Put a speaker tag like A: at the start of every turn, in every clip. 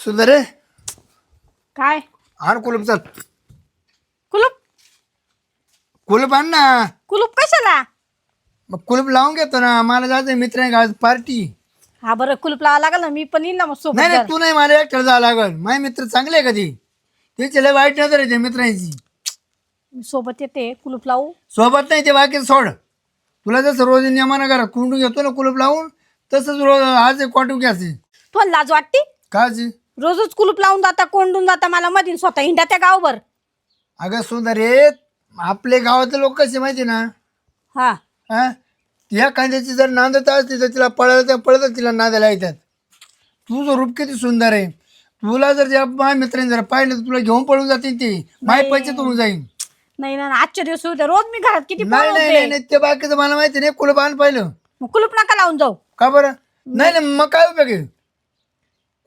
A: सुंदर रे
B: काय?
A: आण कुलूप चल.
B: कुलूप?
A: कुलूप आण ना.
B: कुलूप कशाला?
A: मग कुलूप लावून घेतो ना. मला जायचं मित्र आज पार्टी.
B: हा बरं कुलूप लावा लागल ना. मी पण येईल ना मग सोबत.
A: नाही नाही. तू नाही मला एकट्याला जावं लागल. माझे मित्र चांगले आहे कधी त्याचे लय वाईट नजर आहे त्या मित्रांची.
B: मी सोबत येते. कुलूप लावू?
A: सोबत नाही ते बाकी सोड. तुला जसं रोज नियमानं करा कुंडून घेतो ना कुलूप लावून तसंच रोज आज वाटून घ्यायचे.
B: तुम्हाला लाज वाटते?
A: काची
B: रोजच कुलूप लावून जाता कोंडून जाता मला मधील स्वतः हिंडा त्या गावभर.
A: अगं सुंदर आपले गावातले लोक कसे माहिती ना?
B: हा.
A: हा? या कांद्याची जर नांदत असली तर तिला पळत तर पळत तिला नांदायला येतात. तुझं रूप किती सुंदर आहे. तुला जर त्या माझ्या मित्रांनी जर पाहिलं तर तुला घेऊन पळून जातील ती. माय पैसे होऊन जाईल
B: नाही ना आजच्या दिवस उद्या रोज मी घरात किती
A: नाही नाही
B: पळवते.
A: नाही नाही ते बाकीचं मला माहिती नाही. कुलूप आण पाहिलं.
B: मग कुलूप नका लावून जाऊ.
A: का बरं? नाही नाही मग काय उपयोग आहे?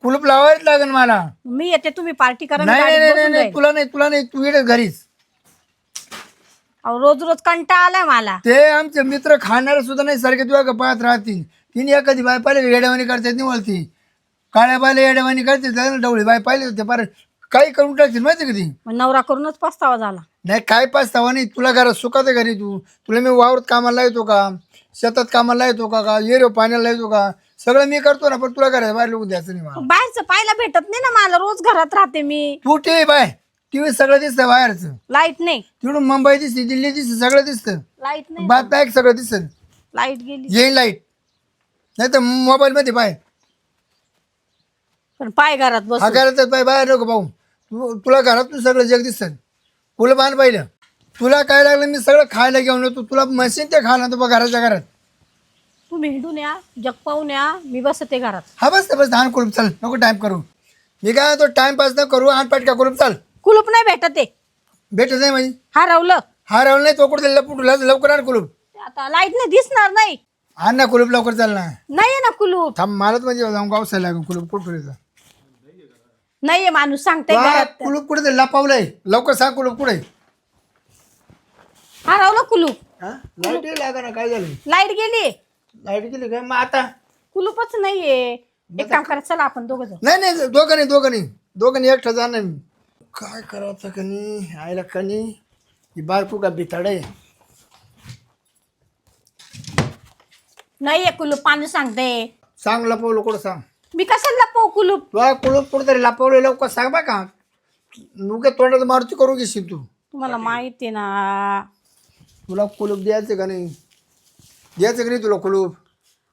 A: कुलूप लावायच लागेल मला.
B: मी येते तुम्ही पार्टी करा मी
A: नाही नाही
B: गाडीत
A: नाही
B: बसून
A: नाही
B: जाईन.
A: तुला नाही तुला नाही तू येते घरीच.
B: अहो, रोज रोज कंटाळा आलाय मला.
A: ते आमचे मित्र खाणारे सुद्धा नाही सारखे का पाहत राहतील. तिने एखादी बाय पाहिले येड्यावानी करतात नाही वळती काळ्या बायला येड्यावानी करते त्याला डवळी बाय पाहिले होते पार काही करून टाकतील माहिती का ती?
B: मग नवरा करूनच पस्तावा झाला.
A: नाही काय पाचतावा नाही. तुला घरात सुखात घरी तू. तुला मी वावरात कामाला येतो का? शेतात कामाला येतो का? का? येरो पाण्याला येतो का? सगळं मी करतो ना पण तुला घरात बाहेर लोक द्यायचं नाही मला.
B: बाहेरचं पाहायला भेटत नाही ना मला रोज घरात राहते मी.
A: तू टीव्ही बाय टीव्ही सगळं दिसतं बाहेरचं.
B: लाइट नाही.
A: तिकडून मुंबई दिसते दिल्ली दिसते सगळं दिसतं.
B: लाइट नाही.
A: बात पॅक सगळं दिसतं.
B: लाइट गेली.
A: येईल लाइट नाही तर मोबाईलमध्ये पाय.
B: पण पाय घरात
A: हा घरात पाय बाहेर नको पाहू. तू तुला घरातून सगळं जग दिसतं. फुलं बांध पाहिलं. तुला काय लागलं मी सगळं खायला घेऊन येतो. तुला मशीन ते खायला तो घराच्या घरात.
B: तुम्ही हिंडून या जग पाहून या मी बसते घरात.
A: हा बस बस धान कुलूप चाल नको टाइम करू. मी काय तो टाइमपास न करू आठ पाटका कुलूप चाल.
B: कुलूप नाही भेटत ते.
A: भेटत नाही म्हणजे?
B: हरवलं
A: हा राहुल नाही तो कुठे लपूट लवकर आण कुलूप.
B: ते आता लाइट नाही दिसणार नाही.
A: आण ना कुलूप लवकर चाल ना.
B: नाहीये ना कुलूप.
A: थांब मलाच म्हणजे जाऊन गावसायला लागून कुलूप कुठं
B: नाहीये माणूस सांगते घरात.
A: कुलूप कुठे ते लपावलंय. लवकर सांग कुलूप कुठे
B: हरवलं कुलूप.
A: लाइट लागा ना काय झालं?
B: लाइट गेली.
A: लाइट गेली काय मग आता
B: कुलूपच नाहीये. एक काम करा चला आपण दोघं जाऊ.
A: नाही नाही दोघं नाही दोघं नाही दोघं नाही एकटं जाणार मी काय करायचं कनी आयला कनी ही बायको का बिताड आहे?
B: नाहीये कुलूप पाणी सांगते.
A: सांग लपवलं कुठं सांग?
B: मी कशाला लपवू कुलूप?
A: तुला कुठं कुठंतरी लपवलं लवकर सांग बा का. नुके तोंडात मारुती करू घेशील तू.
B: तुम्हाला माहिती ना.
A: तुला कुलूप द्यायचं का नाही? द्यायचं का नाही तुला कुलूप?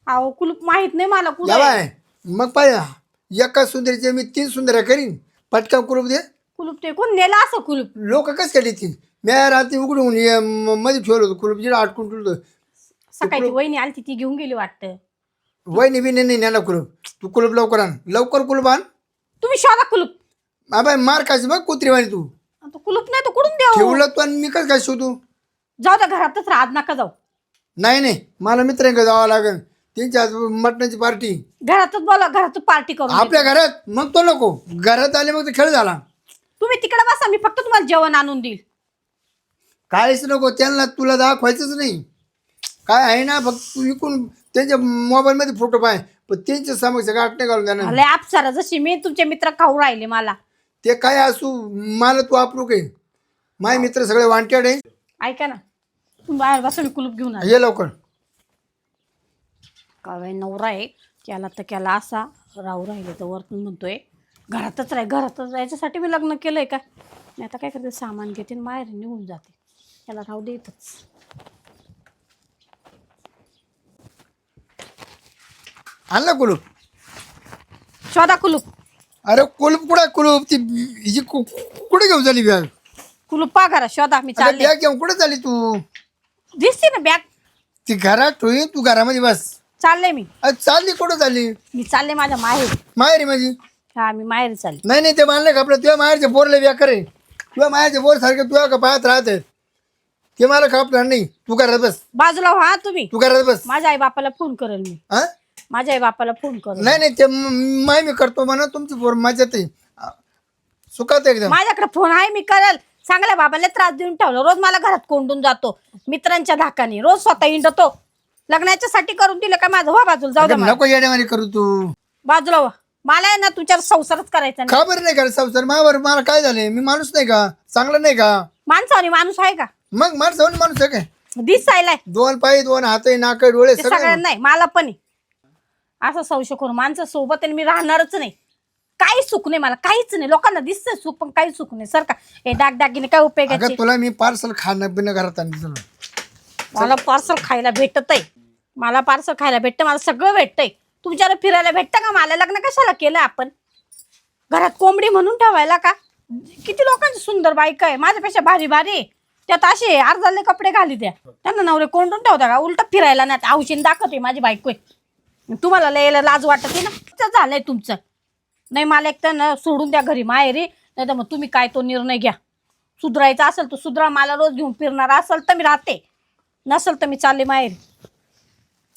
B: अहो कुलूप माहीत नाही मला. कुलूप
A: बाय. मग पाहिजे एका सुंदरीचे मी तीन सुंदऱ्या करीन. पटकन कुलूप दे.
B: कुलूप ते कोण नेलं असं कुलूप?
A: लोक कस केली ती मी रात्री उघडून ये, म- मध्ये ठेवलं होतं कुलूप जिडं अटकून ठेवलं होतं.
B: सकाळी ती वहिनी आली ती घेऊन गेली वाटतं.
A: वहिनी बिनी नाही नेला कुलूप. तू कुलूप लवकर आण. लवकर कुलूप आण.
B: तुम्ही शोधा कुलूप.
A: बाबा मार खायची बघ कुत्रीवाणी तू.
B: आता कुलूप नाही तर कुठून देऊ
A: ठेवलं तू आणि मी कसं काय शोधू?
B: जाऊ द्या घरातच राहत नका जाऊ.
A: नाही नाही. मला मित्रांकडे जावं लागेल. त्यांच्या आज मटणाची पार्टी.
B: घरातच बोला घरातच पार्टी करू
A: आपल्या घरात? मग तो नको. घरात आले मग तो खेळ झाला.
B: तुम्ही तिकडे बसा मी फक्त तुम्हाला जेवण आणून देईल.
A: काहीच नको. त्यांना तुला दाखवायचंच नाही. काय आहे ना फक्त तू इकून त्यांच्या मोबाईलमध्ये फोटो पाय. पण त्यांच्या समक्ष गाठ नाही घालून देणार.
B: लय जशी मी तुमचे मित्र खाऊ राहिले मला.
A: ते काय असू मला तू आपलूक आहे. माझे मित्र सगळे वांटेड आहे.
B: ऐका ना. बाहेर बसा मी कुलूप घेऊन आले.
A: ये लवकर.
B: काय नवरा आहे. त्याला तर केला असा राहू राहिले तर वरतून म्हणतोय घरातच राह घरातच राहायच्यासाठी मी लग्न केलंय का? मी आता काय करते सामान घेते आणि बाहेर निघून जाते. त्याला राहू दे इथंच.
A: आणला कुलूप.
B: शोधा कुलूप.
A: अरे कुलूप कुठं कुलूप? ती हिची कु- कुठे घेऊन झाली बॅग?
B: कुलूप पा घरा शोधा मी चालले.
A: बॅग घेऊन कुठे झाली तू?
B: दिसते ना बॅग.
A: ती घरात ठेवी तू घरामध्ये बस.
B: चालले मी.
A: अरे चालली कुठं चालली?
B: मी चालले माझ्या माहेर.
A: माहेरी माझी?
B: हा मी माहेर चालले.
A: नाही नाही ते मानलं का आपलं? तुझ्या माहेरचे बोरले बेकार आहे. तुझ्या माहेरचे बोर सारखे तुझ्या का पाहत राहते? ते मला कापणार नाही. तू घरात बस.
B: बाजूला व्हा तुम्ही.
A: तू घरात बस.
B: माझ्या आई बापाला फोन करेल मी.
A: हा
B: माझ्या आई बापाला फोन करेल.
A: नाही नाही ते माय मी करतो म्हणा तुमची पोर माझ्यात आहे. सुखात आहे एकदम.
B: माझ्याकडे फोन आहे मी करेल. चांगल्या बाबाला त्रास देऊन ठेवलं. रोज मला घरात कोंडून जातो मित्रांच्या धाकाने. रोज स्वतः हिंडतो. लग्नाच्या साठी करून दिलं का माझं? व्हा बाजूला जाऊ दे मला.
A: नको येण्यावानी करू तू.
B: बाजूला व्हा मला आहे ना तुमच्यावर संसारच करायचा नाही.
A: का बरं नाही करत संसार? मावर मला काय झालंय? मी माणूस नाही का? चांगला नाही का?
B: माणसाने माणूस आहे का?
A: मग माणूस आहे ना माणूस आहे काय?
B: दिसायलाय.
A: दोन पाय दोन हात नाक डोळे
B: ते
A: सगळं.
B: सगळ्यांना नाही मला पण आहे. असं संशय करून माणसं सोबत आणि मी राहणारच नाही. काही सुख नाही मला काहीच नाही. लोकांना दिसतंय सुख पण काही सुख नाही. सर का हे डागडागिने काय उपयोगाचे
A: अगं तुला मी पार्सल खाणं पिणं घरात आणलं
B: मला पार्सल खायला भेटत आहे मला पार्सल खायला भेटतं मला सगळं भेटतंय. तुमच्याला फिरायला भेटतं का मला? लग्न कशाला केलं आपण? घरात कोंबडी म्हणून ठेवायला का? किती लोकांची सुंदर बायका आहे. माझ्यापेक्षा भारी भारी आहे. त्यात असे अर्धाले कपडे घाली द्या. त्यांना नवरे कोंडून ठेवता का? उलट फिरायला नाही. औषध दाखवते माझी बायको आहे. तुम्हाला लयला लाज वाटते ना? असं झालंय तुमचं? नाही मला एक तर ना सोडून द्या घरी माहेरी नाही तर मग तुम्ही काय तो निर्णय घ्या. सुधरायचा असेल तर सुधरा मला रोज घेऊन फिरणार असेल तर मी राहते. नसेल तर मी चालले माहेरी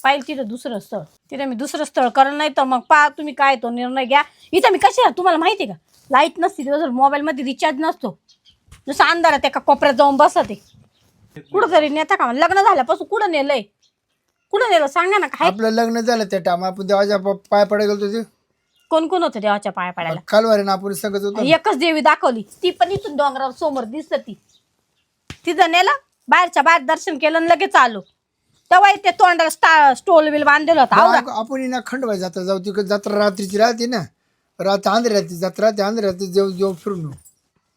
B: पाहिजे तिथं दुसरं स्थळ. तिथं मी दुसरं स्थळ करण नाही तर मग पा तुम्ही काय तो निर्णय घ्या. इथं मी कशी आहे तुम्हाला माहिती आहे का? लाइट नसते दिवसभर मोबाईलमध्ये रिचार्ज नसतो. जसं अंधारात एका कोपऱ्यात जाऊन बसत. कुठं तरी नेता का? लग्न झाल्यापासून कुठं नेलंय? कुठं नेलं? सांगा ना काय?
A: आपलं लग्न झालं त्या टाइम आपण देवाच्या पाय पडायला गेलो होतो
B: कोण कोण होतं देवाच्या पाया पडायला?
A: कालवारी ना आपण सांगत होतो
B: एकच देवी दाखवली. ती पण इथून डोंगरावर समोर दिसत ती. तिथं नेलं बाहेरच्या बाहेर दर्शन केलं आणि लगेच आलो. तेव्हा ते तोंडाला स्टा स्टोल बिल बांधलेलं होतं. आवरा.
A: आपण आपण ना खंडवाय जात्रा जाऊ तिकडे जत्रा रात्रीची राहते ना. रात आंध्र राहते जत्रा राहते आंध्र राहते जेव जेव फिरून येऊ.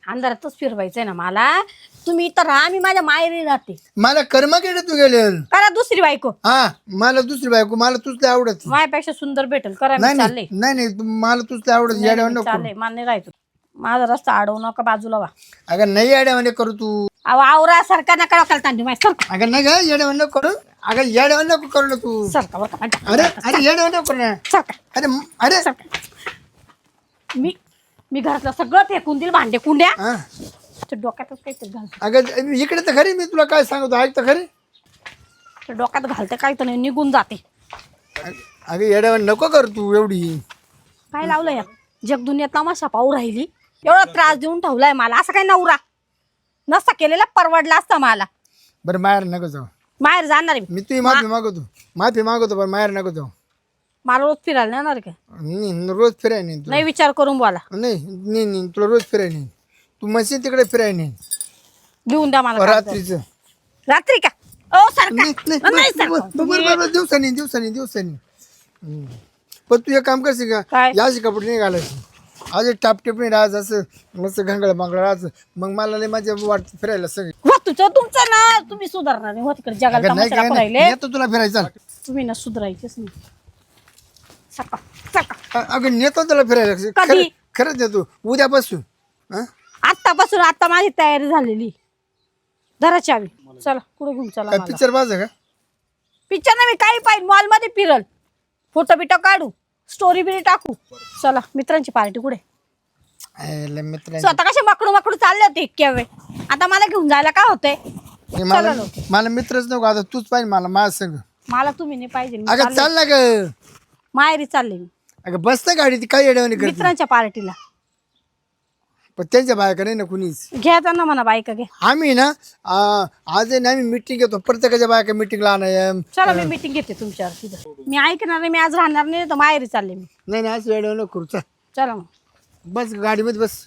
B: अंधारातच फिरवायचंय ना मला. तुम्ही इथं राहा मी माझ्या माहेरी राहते
A: मला कर्म केलं तू गेले
B: करा दुसरी बायको.
A: हा मला दुसरी बायको मला तुझ लय आवडत.
B: माझ्यापेक्षा सुंदर भेटेल. करा
A: नाही
B: चालले.
A: नाही नाही नाही तू- मला तुझ लय आवडत येड्यावर नको
B: चालले मान्य राहतो माझा रस्ता अडवू नका बाजूला वा.
A: अगं नाही येड्यावर करू तू.
B: अहो आवरा सरका नका डोक्याला तांडी माझ्या सरका
A: अगं नाही का येड्यावर नको करू. अगं येड्यावर नको करू ना तू.
B: सरका बरं का.
A: अरे अरे येड्यावर नको करू ना.
B: सरका
A: अरे म- अरे
B: मी मी घरातलं सगळं फेकून दिल भांडे कुंड्या.
A: हा.
B: ते डोक्यातच काहीतरी घाल.
A: अगं इकडे तर खरी मी तुला काय सांगतो ऐक तर खरी.
B: डोक्यात घालते काही तर नाही निघून जाते.
A: अगं येड्यावर नको कर तू एवढी.
B: काय लावलं या जग दुनियात तमाशा पाहू राहिली. एवढा त्रास देऊन ठेवलाय मला असं काय नवरा? नसता केलेला परवडला असता मला.
A: बरं माहेर नको जाऊ.
B: माहेर जाणार आहे मी.
A: मी तुझी माफी मागवतो माफी मागवतो पण माहेर नको जाऊ.
B: मला रोज फिरायला नाही येणार का?
A: नाही, रोज फिराय नाही तुला.
B: नाही विचार करून बोला.
A: नाही नाही नाही तुला रोज फिराय नाही तू मशीन तिकडे फिराय नाही
B: लिहून द्या मला कागद.
A: रात्रीचं.
B: रात्री का? ओ
A: नाही,
B: सरका
A: नाही,
B: नाही
A: बरं,
B: सरका
A: बरं, बरं, बरं, दिवसानी दिवसानी दिवसानी. हम्म. पण तू एक काम करशील का?
B: काय?
A: कपडे नाही घालायचे. आज टापटेप नाही राहायचं असं मस्त घंगळ बांगळ राहायचं मग मला लय माझ्या वाटत फिरायला सगळं.
B: तुझं तुमचं ना तुम्ही सुधारणार नाही. हो तिकडे जगाला
A: अगं नाही
B: तमाशा
A: काय
B: दाखवू
A: नाही
B: राहिले
A: येतो तुला फिरायचं
B: तुम्ही ना सुधारायचेच नाही. सरका सरका
A: अ- अगं नेतो तुला फिरायला.
B: कधी?
A: खरं- खरंच नेतो. उद्यापासून हं?
B: आत्तापासून आता माझी तयारी झालेली. धरा चावी. चला कुठे घेऊन चला
A: काय पिक्चर पाहायचं का?
B: पिक्चर नाही मी काही पाहिजे मॉलमध्ये फिरल. फोटो बिटो काढू. स्टोरी बिरी टाकू. चला मित्रांची पार्टी कुठे?
A: आयला मित्र
B: स्वतः कसे मकडू मकडू चालले होते इतक्या वेळ. आता मला घेऊन जायला काय होतंय?
A: मला
B: चला लो.
A: मला मित्रच नको. आता तूच पाहिजे मला माझ संग.
B: मला तुम्ही नाही पाहिजे. मी
A: अगं
B: चालले.
A: चाल ना ग.
B: माहेरी चालले मी.
A: अगं बस ना गाडी ती काय येड्यावानी करते
B: मित्रांच्या पार्टीला.
A: पण त्यांच्या बायका नाही ना कुणीच.
B: घ्या त्यांना म्हणा बायका घ्या.
A: आम्ही ना आ, आज आहे ना आम्ही मिटिंग घेतो. प्रत्येकाच्या बायका मिटिंगला आणा
B: चला मी मीटिंग घेते तुमच्यावर तिथं. मी ऐकणार नाही मी आज राहणार नाही तर माहेरी चालले मी.
A: नाही नाही असं येड्यावर नको करू चल.
B: चला मग.
A: बस गाडीमध्ये बस.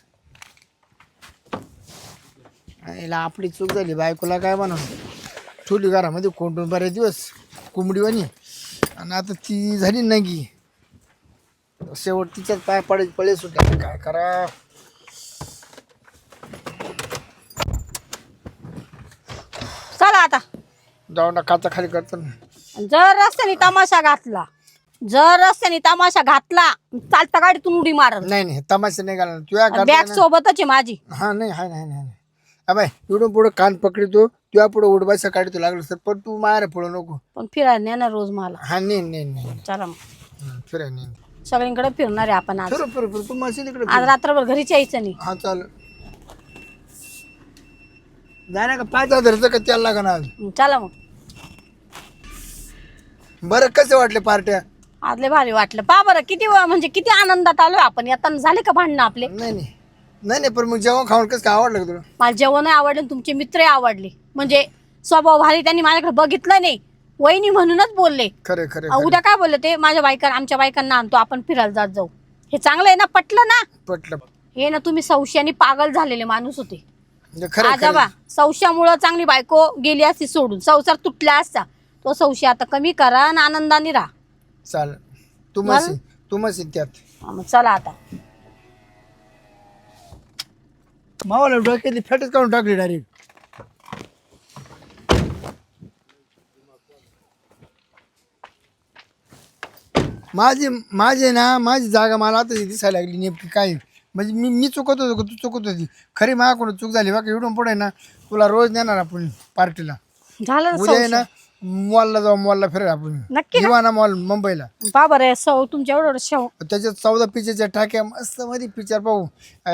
A: आईला आपली चूक झाली बायकोला काय म्हणा ठेवली घरामध्ये कोंडून बरेच दिवस कोंबडीवानी आणि आता ती झाली नगी. शेवट तिच्यात पाय पडे पळे सुटले काय करा?
B: चला आता.
A: जाऊन काचा खाली करतो.
B: जर रस्त्याने तमाशा घातला जर रस्त्याने तमाशा घातला चालता गाडीतून उडी मारल.
A: नाही नाही तमाशा नाही घालणार. तुझ्या
B: बॅग सोबतच आहे माझी.
A: हा नाही हा नाही नाही. अबाय इकडून पुढं कान पकडतो तुझ्या पुढं उडबायचा काढतो लागलं सर पण तू मार पडू नको.
B: पण फिरायला नेणार रोज मला.
A: हा नाही नाही नाही
B: चला मग.
A: हं, नाही
B: सगळीकडे फिरणार आहे आपण आज.
A: फिरू फिरू फिरू तू मशीन इकडे
B: आज रात्रभर घरीच यायचं नाही.
A: हा चाल जाण्या का पाच हजारचं का त्याला लागणार आज.
B: चला मग.
A: बरं कसे वाटले पार्ट्या?
B: आज लय भारी वाटलं. पा बरं किती व- म्हणजे किती आनंदात आलोय आपण. येताना झाले का भांडणं आपले?
A: नाही नाही. नाही नाही पण मग जेवण खाऊन कसं काय आवडलं का तुला?
B: मला जेवण आवडलं आणि तुमचे मित्रही आवडले. म्हणजे स्वभाव भारी त्यांनी माझ्याकडे बघितलं नाही. वहिनी म्हणूनच बोलले.
A: खरे खरे
B: अ, उद्या काय बोलले ते? माझ्या बायका आमच्या बायकांना आणतो आपण फिरायला जात जाऊ. हे चांगलं आहे ना पटलं ना?
A: पटलं.
B: हे ना तुम्ही सौश्यानी पागल झालेले माणूस होते.
A: म्हणजे खरं
B: आजोबा सौश्यामुळं चांगली बायको गेली असती सोडून. संसार तुटला असता. तो सौशी आता कमी करा आणि आनंदाने राहा.
A: चाल तू मशी तू मशी त्यात.
B: हा, मग चला आता.
A: मावाला डोक्यातली फॅटच काढून टाकली डायरेक्ट माझी माझे ना माझी जागा मला आता दिसायला लागली नेमकी काय. म्हणजे मी मी चुकत होतो का तू चुकत होती? खरी माझ्याकडून चूक झाली बघा एवढून पुढे ना तुला रोज नेणार आपण पार्टीला
B: झालं ना
A: उद्या आहे ना मॉलला जाऊ मॉलला फिरायला आपण.
B: नक्की ना.
A: दिवाना मॉल मुंबईला.
B: बाबा रे सौ तुमच्या एवढं शव
A: त्याच्यात चौदा पिक्चरच्या टाक्या मस्त मध्ये पिक्चर पाहू.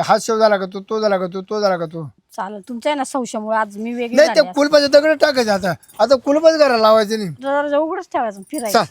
A: हा शो झाला का तो तो झाला का तो तो झाला का तो.
B: चालेल तुमच्या आहे ना सौशामुळे आज मी वेगळी
A: नाही
B: झाली
A: ते कुलपाचे दगड टाकायचे आता. आता कुलपच घरा लावायचे नाही.
B: दरवाजा उघडच ठेवायचं फिरायचं.
A: चाल.